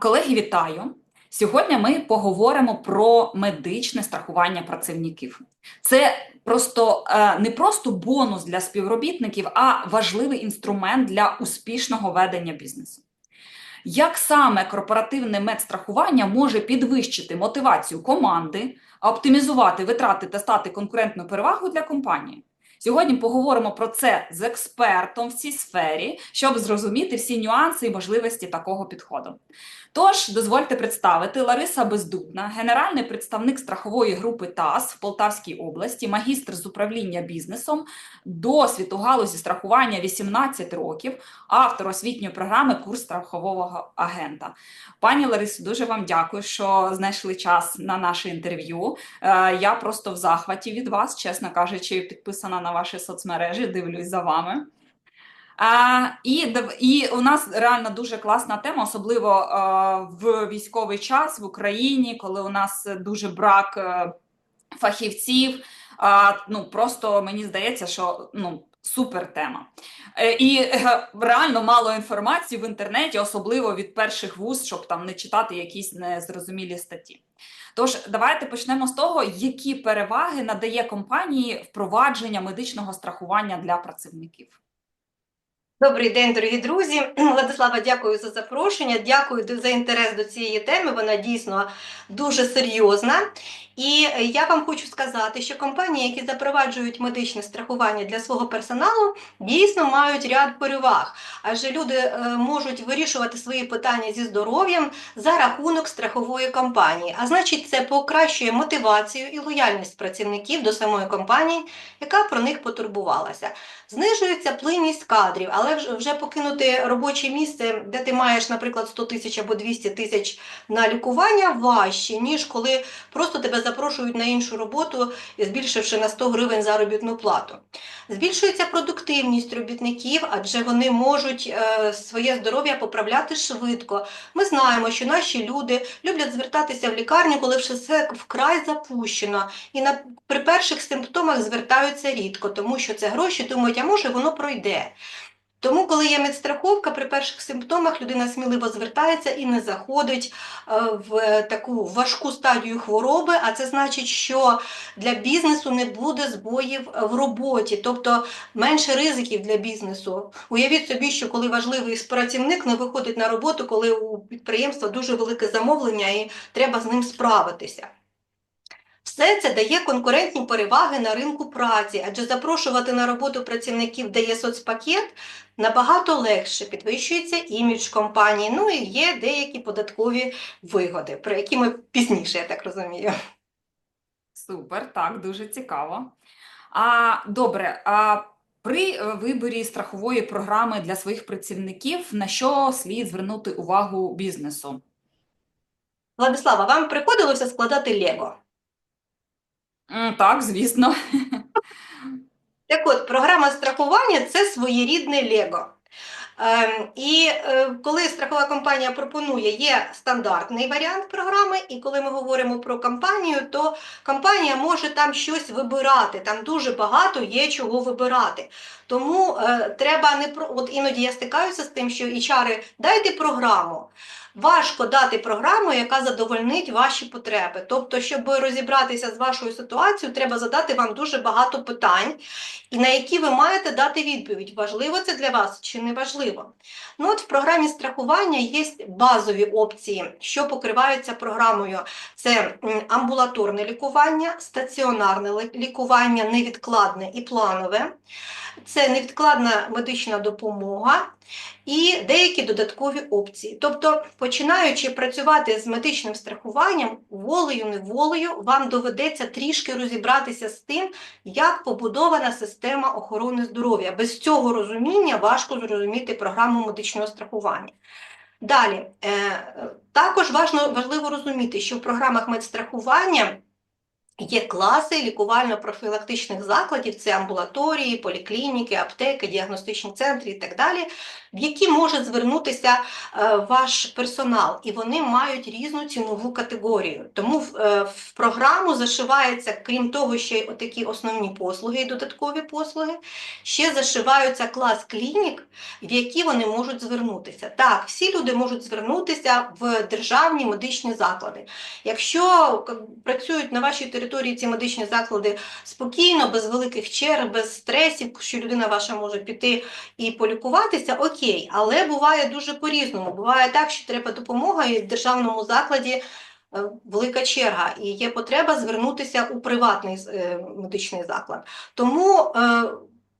Колеги, вітаю! Сьогодні ми поговоримо про медичне страхування працівників. Це просто е, не просто бонус для співробітників, а важливий інструмент для успішного ведення бізнесу. Як саме корпоративне медстрахування може підвищити мотивацію команди, оптимізувати витрати та стати конкурентною перевагою для компанії? Сьогодні поговоримо про це з експертом в цій сфері, щоб зрозуміти всі нюанси і можливості такого підходу. Тож, дозвольте представити Лариса Бездубна, генеральний представник страхової групи ТАС в Полтавській області, магістр з управління бізнесом, досвід у галузі страхування 18 років, автор освітньої програми Курс страхового агента. Пані Ларисо, дуже вам дякую, що знайшли час на наше інтерв'ю. Е, Я просто в захваті від вас, чесно кажучи, підписана на ваші соцмережі, дивлюсь за вами. А, і, і у нас реально дуже класна тема, особливо а, в військовий час в Україні, коли у нас дуже брак е, фахівців. А, ну просто мені здається, що ну супер тема. Е, і е, реально мало інформації в інтернеті, особливо від перших вуз, щоб там не читати якісь незрозумілі статті. Тож давайте почнемо з того, які переваги надає компанії впровадження медичного страхування для працівників. Добрий день, дорогі друзі. Владислава, дякую за запрошення. Дякую за інтерес до цієї теми. Вона дійсно дуже серйозна. І я вам хочу сказати, що компанії, які запроваджують медичне страхування для свого персоналу, дійсно мають ряд переваг, адже люди е, можуть вирішувати свої питання зі здоров'ям за рахунок страхової компанії. А значить, це покращує мотивацію і лояльність працівників до самої компанії, яка про них потурбувалася. Знижується плинність кадрів, але вже покинути робоче місце, де ти маєш, наприклад, 100 тисяч або 200 тисяч на лікування, важче, ніж коли просто тебе запрошують на іншу роботу, збільшивши на 100 гривень заробітну плату. Збільшується продуктивність робітників, адже вони можуть е, своє здоров'я поправляти швидко. Ми знаємо, що наші люди люблять звертатися в лікарню, коли все вкрай запущено, і на, при перших симптомах звертаються рідко, тому що це гроші, думають, а може воно пройде. Тому, коли є медстраховка, при перших симптомах людина сміливо звертається і не заходить е, в таку важку стадію хвороби, а це значить, що для бізнесу не буде збоїв в роботі, тобто менше ризиків для бізнесу. Уявіть собі, що коли важливий працівник не виходить на роботу, коли у підприємства дуже велике замовлення і треба з ним справитися. Все це дає конкурентні переваги на ринку праці, адже запрошувати на роботу працівників, де є соцпакет, набагато легше, підвищується імідж компанії, ну і є деякі податкові вигоди, про які ми пізніше, я так розумію. Супер, так, дуже цікаво. А добре, а при е, виборі страхової програми для своїх працівників на що слід звернути увагу бізнесу? Владислава, вам приходилося складати Лего? Так, звісно. Так от, програма страхування це своєрідне Лего. Ем, і е, коли страхова компанія пропонує, є стандартний варіант програми, і коли ми говоримо про компанію, то компанія може там щось вибирати, там дуже багато є чого вибирати. Тому е, треба не про от іноді я стикаюся з тим, що HR дайте програму. Важко дати програму, яка задовольнить ваші потреби. Тобто, щоб розібратися з вашою ситуацією, треба задати вам дуже багато питань, на які ви маєте дати відповідь, важливо це для вас чи не важливо. Ну от в програмі страхування є базові опції, що покриваються програмою. Це амбулаторне лікування, стаціонарне лікування, невідкладне і планове. Це невідкладна медична допомога і деякі додаткові опції. Тобто, починаючи працювати з медичним страхуванням, волею-неволею вам доведеться трішки розібратися з тим, як побудована система охорони здоров'я. Без цього розуміння важко зрозуміти програму медичного страхування. Далі, е, також важливо розуміти, що в програмах медстрахування Є класи лікувально-профілактичних закладів, це амбулаторії, поліклініки, аптеки, діагностичні центри і так далі, в які може звернутися е, ваш персонал, і вони мають різну цінову категорію. Тому в, е, програму зашивається, крім того, ще й такі основні послуги і додаткові послуги, ще зашиваються клас клінік, в які вони можуть звернутися. Так, всі люди можуть звернутися в державні медичні заклади. Якщо працюють на вашій території ці медичні заклади спокійно, без великих черг, без стресів, що людина ваша може піти і полікуватися, окей, але буває дуже по-різному. Буває так, що треба допомога, і в державному закладі е, велика черга, і є потреба звернутися у приватний е, медичний заклад. Тому е,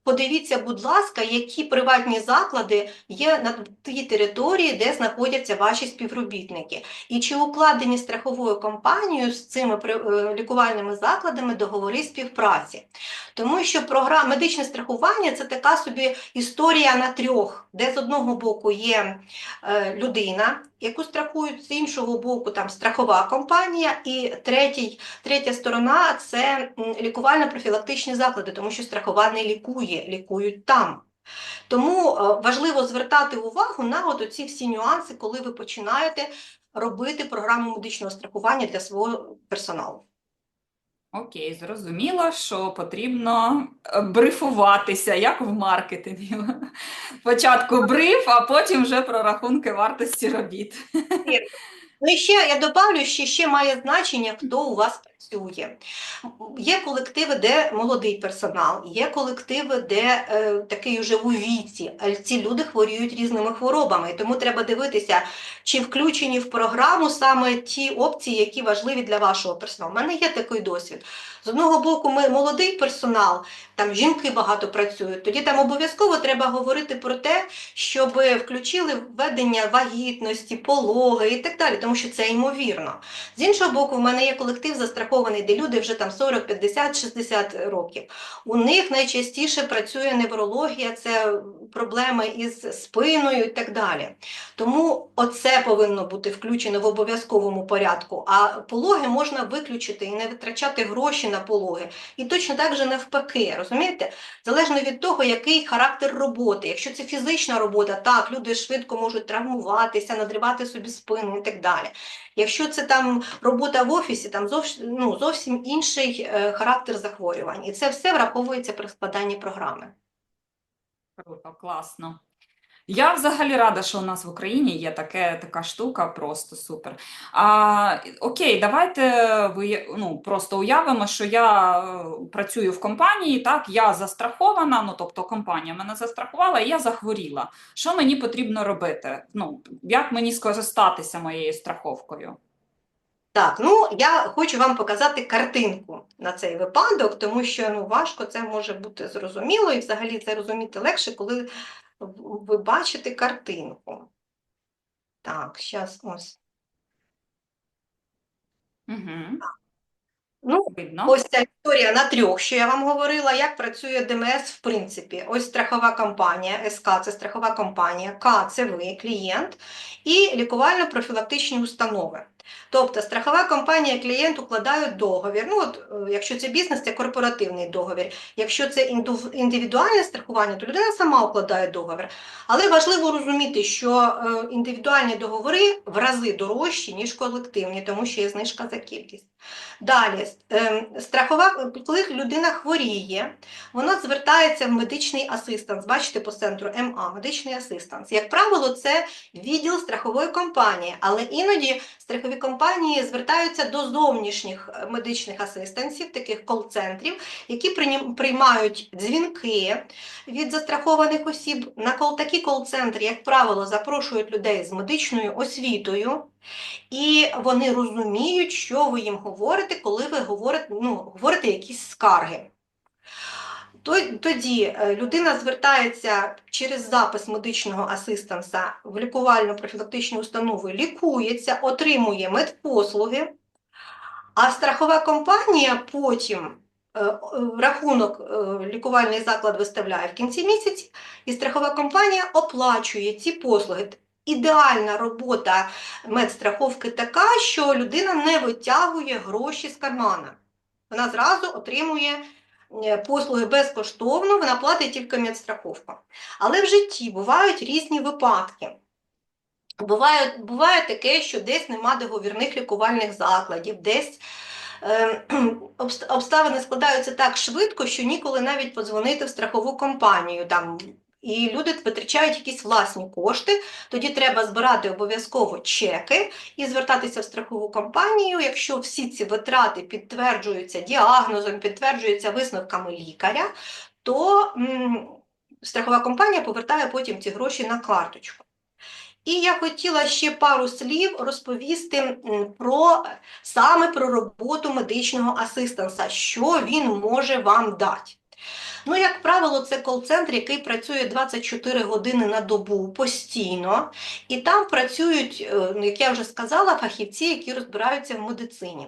подивіться, будь ласка, які приватні заклади є на тій території, де знаходяться ваші співробітники. І чи укладені страховою компанією з цими е, лікувальними закладами договори співпраці? Тому що програма медичне страхування це така собі історія на трьох, де з одного боку є е, людина, яку страхують, з іншого боку там страхова компанія, і третій, третя сторона це лікувально-профілактичні заклади, тому що страхова не лікує, лікують там. Тому е, важливо звертати увагу на от ці всі нюанси, коли ви починаєте робити програму медичного страхування для свого персоналу. Окей, зрозуміло, що потрібно е, брифуватися, як в маркетингі. Спочатку бриф, а потім вже про рахунки вартості робіт. Ну і ще я добавлю, що ще має значення, хто у вас працює. Є колективи, де молодий персонал, є колективи, де е, такий уже у віці, ці люди хворіють різними хворобами. Тому треба дивитися, чи включені в програму саме ті опції, які важливі для вашого персоналу. У мене є такий досвід. З одного боку, ми молодий персонал, там жінки багато працюють. Тоді там обов'язково треба говорити про те, щоб включили введення вагітності, пологи і так далі, тому що це ймовірно. З іншого боку, в мене є колектив застрахований, де люди вже там 40, 50, 60 років. У них найчастіше працює неврологія, це проблеми із спиною і так далі. Тому оце повинно бути включено в обов'язковому порядку. А пологи можна виключити і не витрачати гроші на пологи. І точно так же навпаки, розумієте? Залежно від того, який характер роботи. Якщо це фізична робота, так, люди швидко можуть травмуватися, надривати собі спину і так далі. Якщо це там робота в офісі, там зовсім, ну, зовсім інший е, характер захворювань. І це все враховується при складанні програми. Круто, класно. Я взагалі рада, що у нас в Україні є таке, така штука, просто супер. А, окей, давайте ви, ну, просто уявимо, що я е, працюю в компанії, так, я застрахована, ну, тобто компанія мене застрахувала, і я захворіла. Що мені потрібно робити? Ну, як мені скористатися моєю страховкою? Так, ну я хочу вам показати картинку на цей випадок, тому що ну, важко це може бути зрозуміло, і взагалі це розуміти легше, коли ви бачите картинку. Так, зараз ось. Угу. Ну, Видно. Ось ця історія на трьох, що я вам говорила, як працює ДМС в принципі. Ось страхова компанія, СК – це страхова компанія, К – це ви, клієнт, і лікувально-профілактичні установи. Тобто страхова компанія, і клієнт укладають договір. Ну, от, е, якщо це бізнес, це корпоративний договір. Якщо це індивідуальне страхування, то людина сама укладає договір. Але важливо розуміти, що е, індивідуальні договори в рази дорожчі, ніж колективні, тому що є знижка за кількість. Далі, ем, страхова, коли людина хворіє, вона звертається в медичний асистанс. Бачите по центру МА, медичний асистанс. Як правило, це відділ страхової компанії, але іноді страхові компанії звертаються до зовнішніх е, медичних асистансів, таких кол-центрів, які приймають дзвінки від застрахованих осіб. На такі кол-центри, як правило, запрошують людей з медичною освітою. І вони розуміють, що ви їм говорите, коли ви говорите, ну, говорите якісь скарги. То- Тоді е, людина звертається через запис медичного асистанса в лікувально-профілактичну установу, лікується, отримує медпослуги, а страхова компанія потім е, рахунок е, лікувальний заклад виставляє в кінці місяця, і страхова компанія оплачує ці послуги. Ідеальна робота медстраховки така, що людина не витягує гроші з кармана. Вона зразу отримує послуги безкоштовно, вона платить тільки медстраховка. Але в житті бувають різні випадки. Буває, буває таке, що десь нема договірних лікувальних закладів, десь е, обст- обставини складаються так швидко, що ніколи навіть подзвонити в страхову компанію. Там, і люди витрачають якісь власні кошти, тоді треба збирати обов'язково чеки і звертатися в страхову компанію. Якщо всі ці витрати підтверджуються діагнозом, підтверджуються висновками лікаря, то м, страхова компанія повертає потім ці гроші на карточку. І я хотіла ще пару слів розповісти про саме про роботу медичного асистенса, що він може вам дати. Ну, як правило, це кол-центр, який працює 24 години на добу постійно, і там працюють, е, як я вже сказала, фахівці, які розбираються в медицині.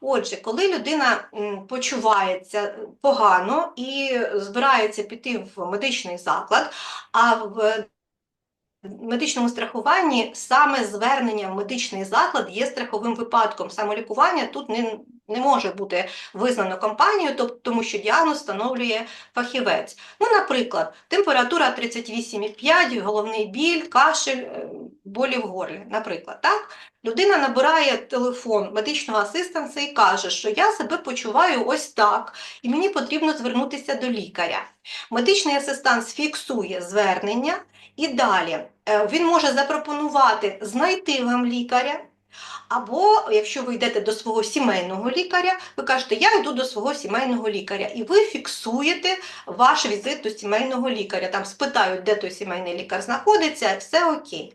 Отже, коли людина почувається погано і збирається піти в медичний заклад, а в медичному страхуванні саме звернення в медичний заклад є страховим випадком. Самолікування тут не, не може бути визнано компанією, тоб- тому що діагноз встановлює фахівець. Ну, наприклад, температура 38,5, головний біль, кашель, е, болі в горлі, наприклад. Так? Людина набирає телефон медичного асистента і каже, що я себе почуваю ось так, і мені потрібно звернутися до лікаря. Медичний асистент фіксує звернення, і далі він може запропонувати знайти вам лікаря. Або якщо ви йдете до свого сімейного лікаря, ви кажете, я йду до свого сімейного лікаря, і ви фіксуєте ваш візит до сімейного лікаря. Там спитають, де той сімейний лікар знаходиться, все окей.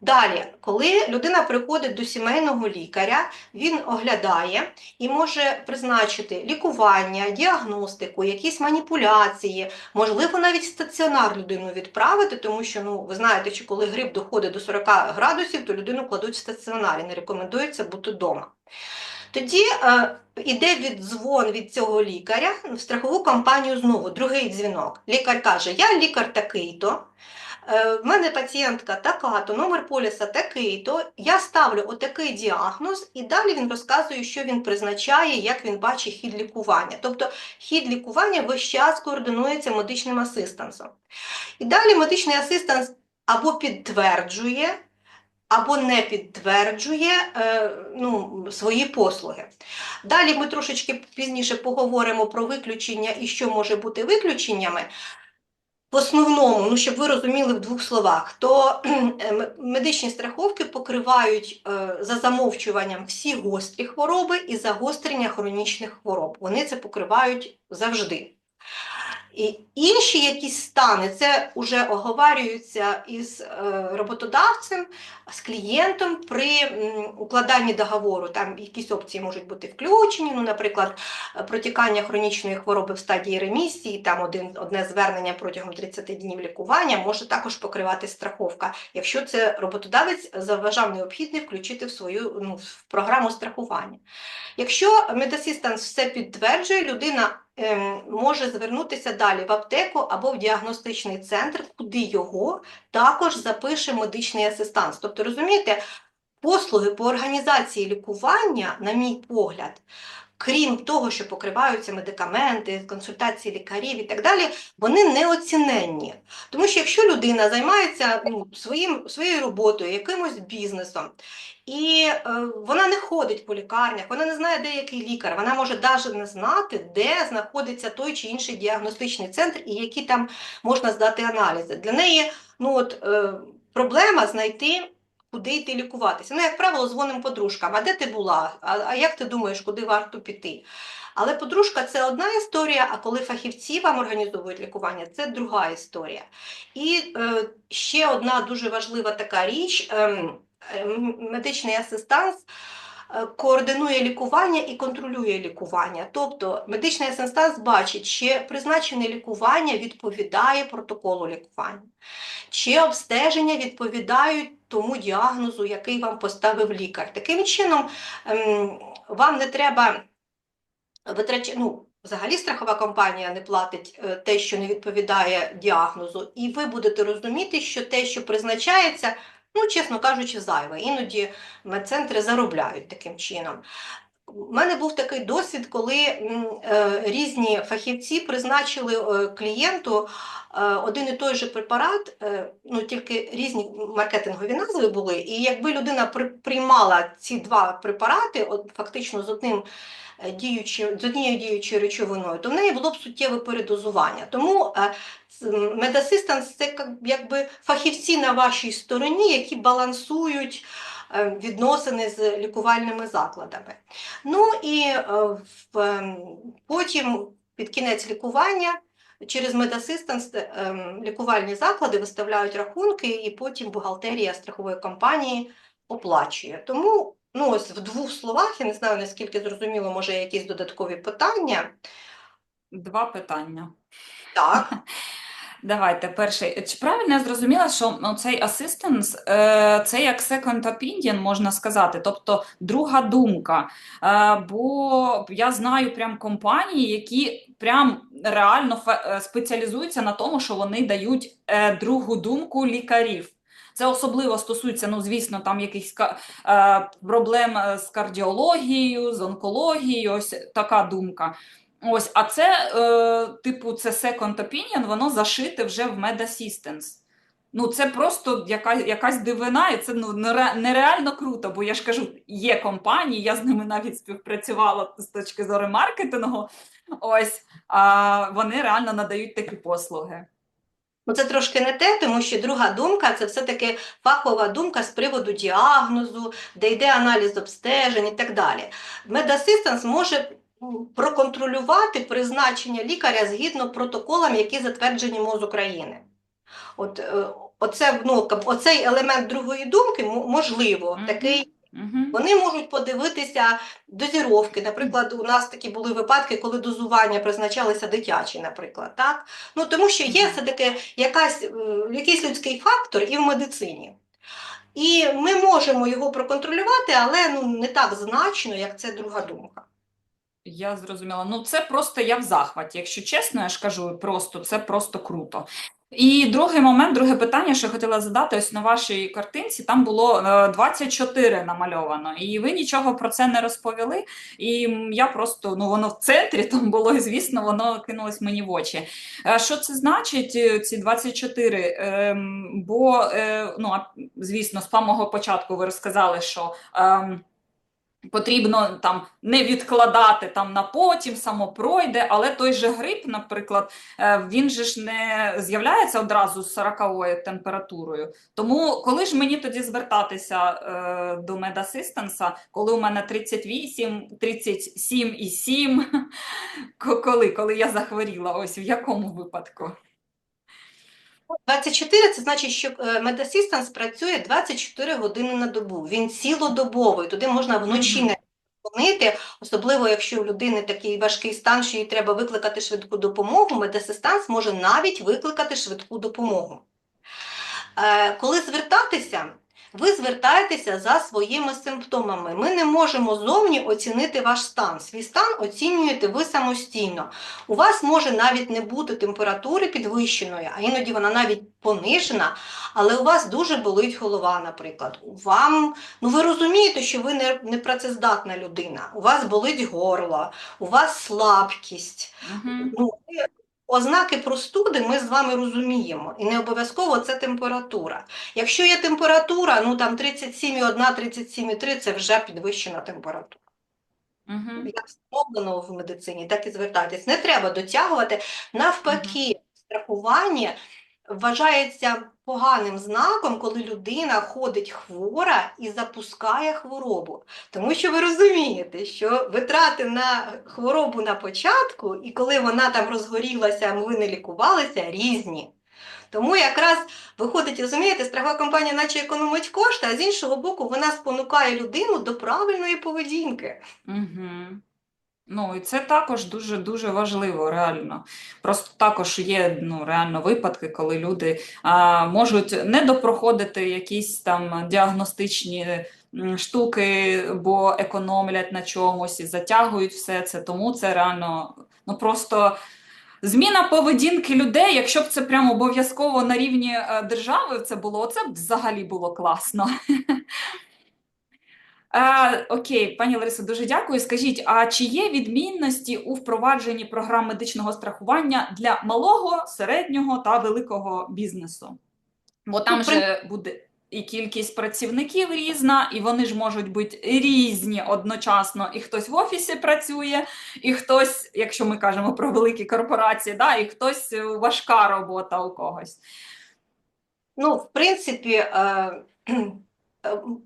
Далі, коли людина приходить до сімейного лікаря, він оглядає і може призначити лікування, діагностику, якісь маніпуляції, можливо, навіть стаціонар людину відправити, тому що ну, ви знаєте, що коли грип доходить до 40 градусів, то людину кладуть в стаціонарі, не рекомендується бути вдома. Тоді е, іде віддзвон від цього лікаря в страхову компанію знову, другий дзвінок. Лікар каже: Я лікар такий-то. Е, В мене пацієнтка така, то номер поліса такий, то я ставлю отакий діагноз, і далі він розказує, що він призначає, як він бачить хід лікування. Тобто хід лікування весь час координується медичним асистентом. І далі медичний асистент або підтверджує, або не підтверджує е, ну, свої послуги. Далі ми трошечки пізніше поговоримо про виключення і що може бути виключеннями. В основному, ну щоб ви розуміли в двох словах, то медичні страховки покривають е, за замовчуванням всі гострі хвороби і загострення хронічних хвороб. Вони це покривають завжди. І інші якісь стани, це вже оговарюються із е, роботодавцем, з клієнтом при укладанні договору. Там якісь опції можуть бути включені, ну, наприклад, протікання хронічної хвороби в стадії ремісії, там один, одне звернення протягом 30 днів лікування може також покривати страховка, якщо це роботодавець заважав необхідне включити в свою ну, в програму страхування. Якщо медасистент все підтверджує, людина може звернутися далі в аптеку або в діагностичний центр, куди його також запише медичний асистанс. Тобто, розумієте, послуги по організації лікування, на мій погляд, крім того, що покриваються медикаменти, консультації лікарів і так далі, вони неоціненні. Тому що якщо людина займається ну, своїм, своєю роботою, якимось бізнесом, і е, вона не ходить по лікарнях, вона не знає, де який лікар, вона може навіть не знати, де знаходиться той чи інший діагностичний центр і які там можна здати аналізи. Для неї ну, от, е, проблема знайти. Куди йти лікуватися? Ну, як правило, дзвонимо подружкам. А де ти була? А, а як ти думаєш, куди варто піти? Але подружка це одна історія, а коли фахівці вам організовують лікування, це друга історія. І е, ще одна дуже важлива така річ: е, е, медичний асистанс координує лікування і контролює лікування. Тобто медичний асистанс бачить, чи призначене лікування відповідає протоколу лікування, чи обстеження відповідають тому діагнозу, який вам поставив лікар. Таким чином, ем, вам не треба витрачати. Ну, Взагалі страхова компанія не платить е, те, що не відповідає діагнозу, і ви будете розуміти, що те, що призначається, ну, чесно кажучи, зайве. Іноді медцентри заробляють таким чином. У мене був такий досвід, коли е, різні фахівці призначили е, клієнту е, один і той же препарат, е, ну тільки різні маркетингові назви були. І якби людина при- приймала ці два препарати, от фактично з одним е, діючим, з однією діючою речовиною, то в неї було б суттєве передозування. Тому е, медасистанс це якби фахівці на вашій стороні, які балансують е, відносини з лікувальними закладами. Ну і е, ем, потім під кінець лікування через медасистанс ем, лікувальні заклади виставляють рахунки, і потім бухгалтерія страхової компанії оплачує. Тому ну, ось в двох словах, я не знаю, наскільки зрозуміло, може, якісь додаткові питання. Два питання. Так. Давайте, перший. Чи правильно я зрозуміла, що ну, цей е, це як second opinion, можна сказати, тобто друга думка. Е, бо я знаю прям компанії, які прям реально е, спеціалізуються на тому, що вони дають е, другу думку лікарів. Це особливо стосується, ну, звісно, там якихось проблем з кардіологією, з онкологією, ось така думка. Ось, а це, е, типу, це second opinion, воно зашите вже в MedAssistance. Ну, це просто яка, якась дивина, і це ну, нереально круто, бо я ж кажу, є компанії, я з ними навіть співпрацювала з точки зору маркетингу. Ось, а вони реально надають такі послуги. Ну, це трошки не те, тому що друга думка це все-таки фахова думка з приводу діагнозу, де йде аналіз обстежень і так далі. Медасистанс може проконтролювати призначення лікаря згідно протоколам, які затверджені МОЗ України. От, е, оце, ну, оцей елемент другої думки можливо, такий вони можуть подивитися дозіровки. Наприклад, у нас такі були випадки, коли дозування призначалися дитячі, наприклад. Так? Ну, тому що є все-таки якась, е, якийсь людський фактор і в медицині. І ми можемо його проконтролювати, але ну, не так значно, як це друга думка. Я зрозуміла. Ну, це просто я в захваті. Якщо чесно, я ж кажу, просто це просто круто. І другий момент, друге питання, що я хотіла задати, ось на вашій картинці, там було е, 24 намальовано, і ви нічого про це не розповіли. І я просто, ну воно в центрі там було, і звісно, воно кинулось мені в очі. Е, Що це значить, е, ці 24? Ем, Бо, е, ну, звісно, з самого початку ви розказали, що. Потрібно там не відкладати там на потім, само пройде, але той же грип, наприклад, е, він же ж не з'являється одразу з 40 температурою. Тому коли ж мені тоді звертатися е, до медасистенса, коли у мене 38, 37 і 7, коли, коли я захворіла, ось в якому випадку? 24 – це значить, що медасистанс працює 24 години на добу. Він цілодобовий, туди можна вночі не дзвонити, особливо якщо у людини такий важкий стан, що їй треба викликати швидку допомогу, медасистанс може навіть викликати швидку допомогу. Е, Коли звертатися, ви звертаєтеся за своїми симптомами. Ми не можемо зовні оцінити ваш стан. Свій стан оцінюєте ви самостійно. У вас може навіть не бути температури підвищеної, а іноді вона навіть понижена, але у вас дуже болить голова, наприклад. Вам, ну ви розумієте, що ви не, не працездатна людина. У вас болить горло, у вас слабкість. Мгм. Ну, ознаки простуди ми з вами розуміємо, і не обов'язково це температура. Якщо є температура, ну там 37,1, 37,3 – це вже підвищена температура. Угу. Як встановлено в медицині, так і звертайтесь. Не треба дотягувати. Навпаки, страхування вважається поганим знаком, коли людина ходить хвора і запускає хворобу. Тому що ви розумієте, що витрати на хворобу на початку, і коли вона там розгорілася, а ви не лікувалися, різні. Тому якраз виходить, розумієте, страхова компанія наче економить кошти, а з іншого боку, вона спонукає людину до правильної поведінки. Мгм. Ну, і це також дуже дуже важливо, реально. Просто також є ну, реально випадки, коли люди а, можуть не допроходити якісь там діагностичні штуки, бо економлять на чомусь і затягують все це. Тому це реально ну просто. Зміна поведінки людей, якщо б це прямо обов'язково на рівні е, держави це було, це б взагалі було класно. Е, окей, пані Ларисо, дуже дякую. Скажіть, а чи є відмінності у впровадженні програм медичного страхування для малого, середнього та великого бізнесу? Бо там Ну, при- же буде і кількість працівників різна, і вони ж можуть бути різні одночасно. І хтось в офісі працює, і хтось, якщо ми кажемо про великі корпорації, да, і хтось е, важка робота у когось. Ну, в принципі, е,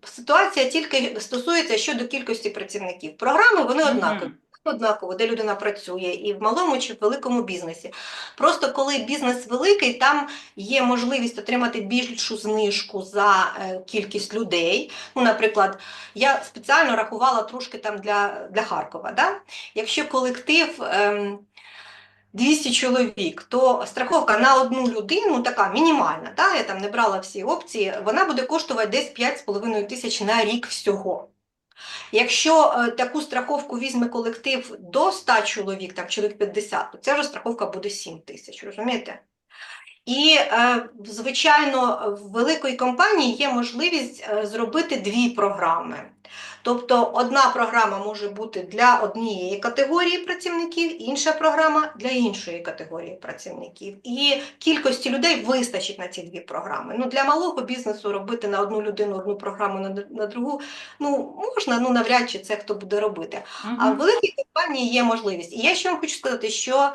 ситуація тільки стосується щодо кількості працівників. Програми вони однакові. Однаково, де людина працює, і в малому чи в великому бізнесі. Просто коли бізнес великий, там є можливість отримати більшу знижку за е, кількість людей. Ну, наприклад, я спеціально рахувала трошки там для, для Харкова. Да? Якщо колектив ем, 200 чоловік, то страховка на одну людину така мінімальна, да? я там не брала всі опції, вона буде коштувати десь 5,5 тисяч на рік всього. Якщо е, таку страховку візьме колектив до 100 чоловік, там чоловік 50, то ця вже страховка буде 7 тисяч, розумієте? І, е, звичайно, в великої компанії є можливість е, зробити дві програми. Тобто одна програма може бути для однієї категорії працівників, інша програма для іншої категорії працівників. І кількості людей вистачить на ці дві програми. Ну, для малого бізнесу робити на одну людину одну програму, на, на другу, ну, можна, ну навряд чи це хто буде робити. А в великій компанії є можливість. І я ще вам хочу сказати, що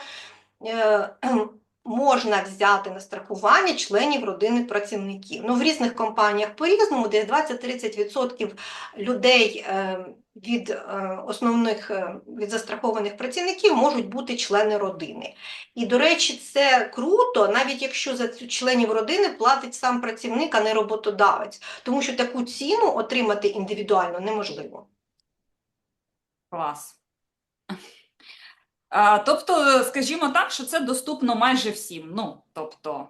е, можна взяти на страхування членів родини працівників. Ну, в різних компаніях по-різному, десь 20-30% людей е, від е, основних е, від застрахованих працівників можуть бути члени родини. І, до речі, це круто, навіть якщо за членів родини платить сам працівник, а не роботодавець, тому що таку ціну отримати індивідуально неможливо. Клас. Тобто, скажімо так, що це доступно майже всім. Ну, тобто,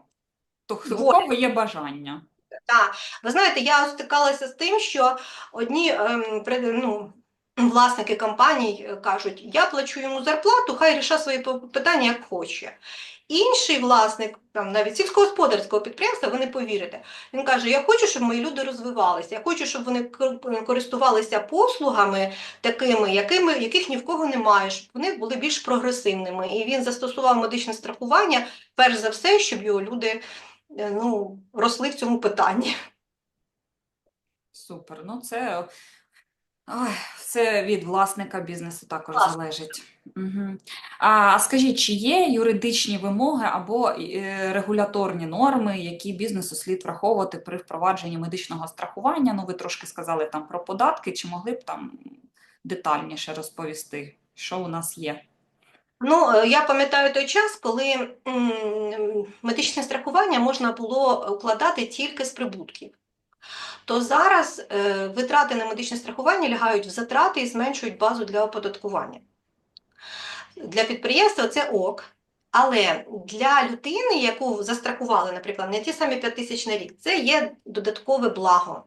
то, у кого є бажання. Так, ви знаєте, я стикалася з тим, що одні ем, ну, власники компаній е, кажуть, я плачу йому зарплату, хай рішає свої питання як хоче. Інший власник, там навіть сільськогосподарського підприємства, ви не повірите. Він каже: Я хочу, щоб мої люди розвивалися, я хочу, щоб вони користувалися послугами такими, якими, яких ні в кого немає, щоб вони були більш прогресивними. І він застосував медичне страхування, перш за все, щоб його люди е, ну, росли в цьому питанні. Супер. Ну, це, ой, це від власника бізнесу також Власне. залежить. Угу. А скажіть, чи є юридичні вимоги або е, регуляторні норми, які бізнесу слід враховувати при впровадженні медичного страхування? Ну, ви трошки сказали там про податки, чи могли б там детальніше розповісти, що у нас є? Ну, е, я пам'ятаю той час, коли медичне страхування можна було укладати тільки з прибутків. То зараз е, витрати на медичне страхування лягають в затрати і зменшують базу для оподаткування. Для підприємства це ок. Але для людини, яку застрахували, наприклад, не ті самі 5 тисяч на рік, це є додаткове благо,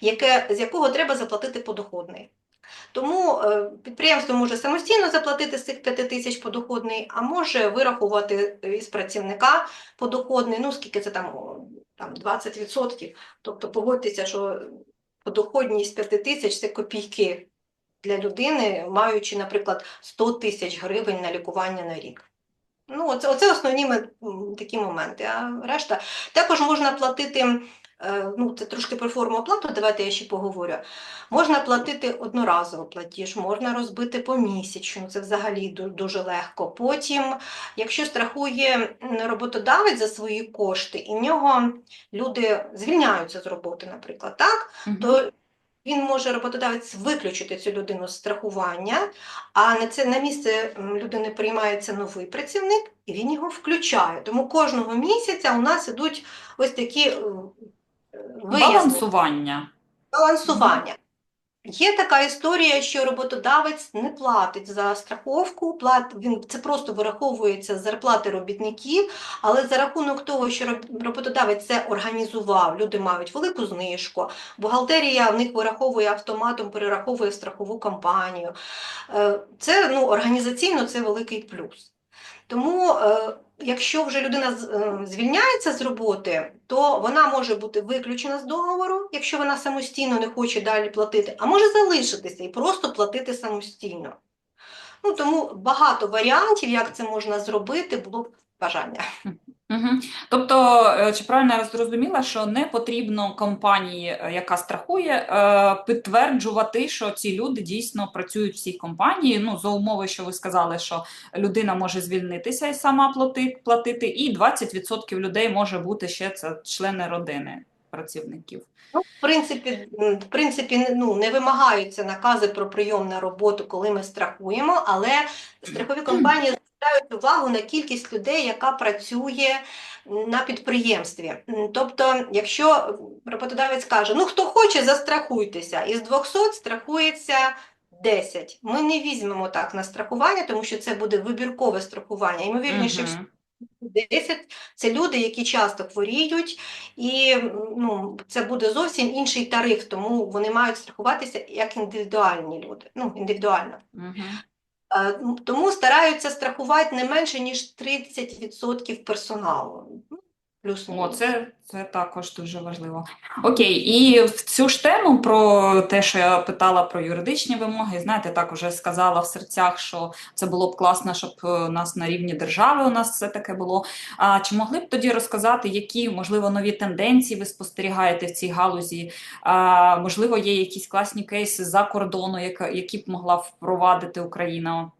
яке, з якого треба заплатити подоходний. Тому е, підприємство може самостійно заплатити з цих 5 тисяч подоходний, а може вирахувати із працівника подоходний, ну скільки це там, там 20%. Тобто погодьтеся, що подоходність 5 тисяч це копійки для людини, маючи, наприклад, 100 тисяч гривень на лікування на рік. Ну, оце, оце основні такі моменти. А решта також можна платити. Е, Ну, це трошки про форму оплату, давайте я ще поговорю. Можна платити одноразово платіж, можна розбити помісячно, це взагалі дуже легко. Потім, якщо страхує роботодавець за свої кошти, і в нього люди звільняються з роботи, наприклад, так, Мгм. то він може роботодавець виключити цю людину з страхування, а на це на місце людини приймається новий працівник, і він його включає. Тому кожного місяця у нас ідуть ось такі е, Балансування. балансування. Є така історія, що роботодавець не платить за страховку, плат, він, це просто вираховується з зарплати робітників, але за рахунок того, що роботодавець це організував, люди мають велику знижку, бухгалтерія в них вираховує автоматом, перераховує в страхову компанію. Е, Це ну, організаційно це великий плюс. Тому, е, якщо вже людина е, звільняється з роботи, то вона може бути виключена з договору, якщо вона самостійно не хоче далі платити, а може залишитися і просто платити самостійно. Ну, тому багато варіантів, як це можна зробити, було б бажання. Угу. Тобто, е, чи правильно я зрозуміла, що не потрібно компанії, е, яка страхує, е, підтверджувати, що ці люди дійсно працюють в цій компанії. Ну, за умови, що ви сказали, що людина може звільнитися і сама плати- платити, і 20% людей може бути ще це члени родини працівників. Ну, в принципі, в принципі, ну, не вимагаються накази про прийом на роботу, коли ми страхуємо, але страхові компанії звертають увагу на кількість людей, яка працює на підприємстві. Тобто, якщо роботодавець каже, ну хто хоче, застрахуйтеся, із 200 страхується 10. Ми не візьмемо так на страхування, тому що це буде вибіркове страхування. Ймовірніше, Мгм. 10 – це люди, які часто хворіють, і ну, це буде зовсім інший тариф, тому вони мають страхуватися як індивідуальні люди, ну, індивідуально. М, Тому стараються страхувати не менше, ніж 30% персоналу. Ну, О, це, це також дуже важливо. Окей, і в цю ж тему про те, що я питала про юридичні вимоги, знаєте, так уже сказала в серцях, що це було б класно, щоб е, у нас на рівні держави у нас все таке було. А чи могли б тоді розказати, які, можливо, нові тенденції ви спостерігаєте в цій галузі? А, можливо, є якісь класні кейси за кордону, які б могла впровадити Україна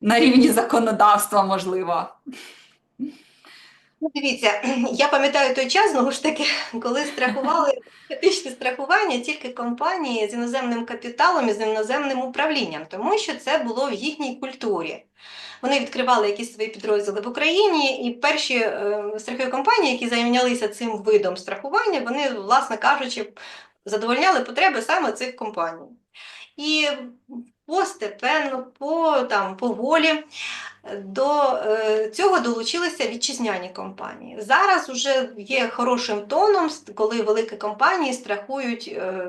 на рівні законодавства, можливо? Ну, Дивіться, я пам'ятаю той час, знову ж таки, коли страхували етичне страхування тільки компанії з іноземним капіталом і з іноземним управлінням, тому що це було в їхній культурі. Вони відкривали якісь свої підрозділи в Україні, і перші е, страхові компанії, які зайнялися цим видом страхування, вони, власне кажучи, задовольняли потреби саме цих компаній. І постепенно, по, там, поволі до е, цього долучилися вітчизняні компанії. Зараз вже є хорошим тоном, коли великі компанії страхують е,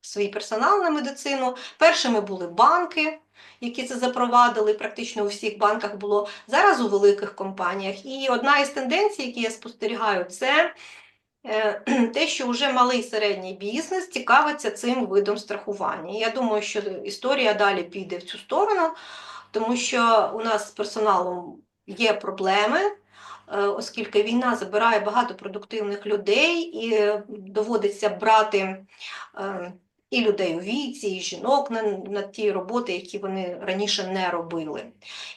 свій персонал на медицину. Першими були банки, які це запровадили, практично у всіх банках було. Зараз у великих компаніях. І одна із тенденцій, які я спостерігаю, це е, те, що вже малий середній бізнес цікавиться цим видом страхування. Я думаю, що історія далі піде в цю сторону, тому що у нас з персоналом є проблеми, е, оскільки війна забирає багато продуктивних людей і е, доводиться брати е, і людей у віці, і жінок на, на ті роботи, які вони раніше не робили.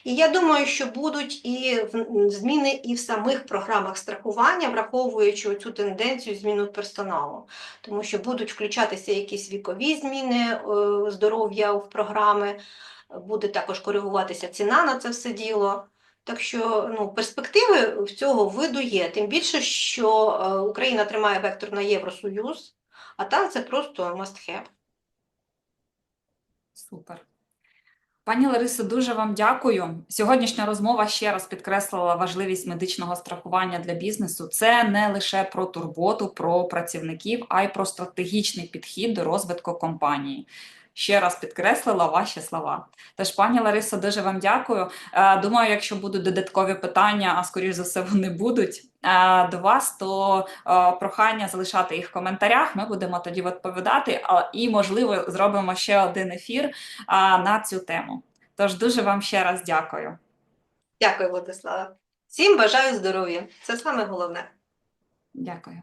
І я думаю, що будуть і зміни і в самих програмах страхування, враховуючи цю тенденцію зміну персоналу, тому що будуть включатися якісь вікові зміни здоров'я в програми, буде також коригуватися ціна на це все діло. Так що ну, перспективи в цього виду є. Тим більше, що е, Україна тримає вектор на Євросоюз, а там це просто must have. Супер. Пані Ларисо, дуже вам дякую. Сьогоднішня розмова ще раз підкреслила важливість медичного страхування для бізнесу. Це не лише про турботу, про працівників, а й про стратегічний підхід до розвитку компанії. Ще раз підкреслила ваші слова. Тож, пані Ларисо, дуже вам дякую. Е, Думаю, якщо будуть додаткові питання, а скоріш за все вони будуть е, до вас, то е, прохання залишати їх в коментарях. Ми будемо тоді відповідати. І, можливо, зробимо ще один ефір на цю тему. Тож дуже вам ще раз дякую. Дякую, Владислава. Всім бажаю здоров'я. Це саме головне. Дякую.